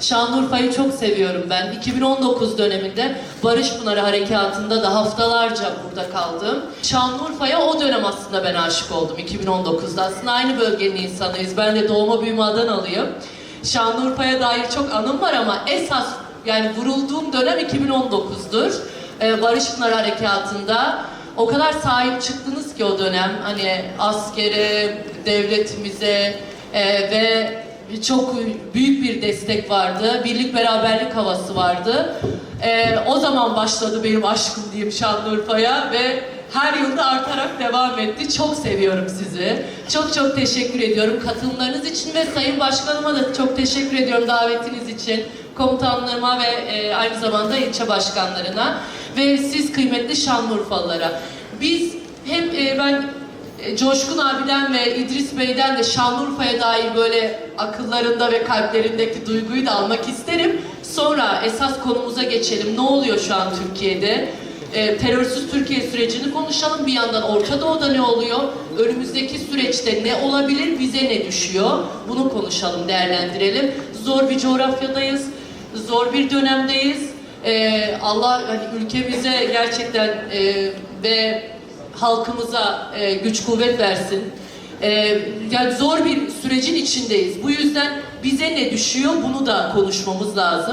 Şanlıurfa'yı çok seviyorum ben. 2019 döneminde Barış Pınarı Harekatı'nda da haftalarca burada kaldım. Şanlıurfa'ya o dönem aslında ben aşık oldum 2019'da. Aslında aynı bölgenin insanıyız. Ben de doğma büyüme Adanalıyım. Şanlıurfa'ya dair çok anım var ama esas yani vurulduğum dönem 2019'dur. Ee, Barış Pınarı Harekatı'nda o kadar sahip çıktınız ki o dönem hani askere, devletimize e, ve çok büyük bir destek vardı. Birlik beraberlik havası vardı. E, o zaman başladı benim aşkım diyeyim Şanlıurfa'ya ve her yılda artarak devam etti. Çok seviyorum sizi. Çok çok teşekkür ediyorum katılımlarınız için ve Sayın Başkanıma da çok teşekkür ediyorum davetiniz için. Komutanlarıma ve e, aynı zamanda ilçe başkanlarına ve siz kıymetli Şanlıurfalılara. Biz hem e, ben Coşkun abiden ve İdris Bey'den de Şanlıurfa'ya dair böyle akıllarında ve kalplerindeki duyguyu da almak isterim. Sonra esas konumuza geçelim. Ne oluyor şu an Türkiye'de? E, terörsüz Türkiye sürecini konuşalım. Bir yandan Orta Doğu'da ne oluyor? Önümüzdeki süreçte ne olabilir? Bize ne düşüyor? Bunu konuşalım, değerlendirelim. Zor bir coğrafyadayız. Zor bir dönemdeyiz. E, Allah hani ülkemize gerçekten e, ve halkımıza e, güç kuvvet versin. E, yani zor bir sürecin içindeyiz. Bu yüzden bize ne düşüyor bunu da konuşmamız lazım.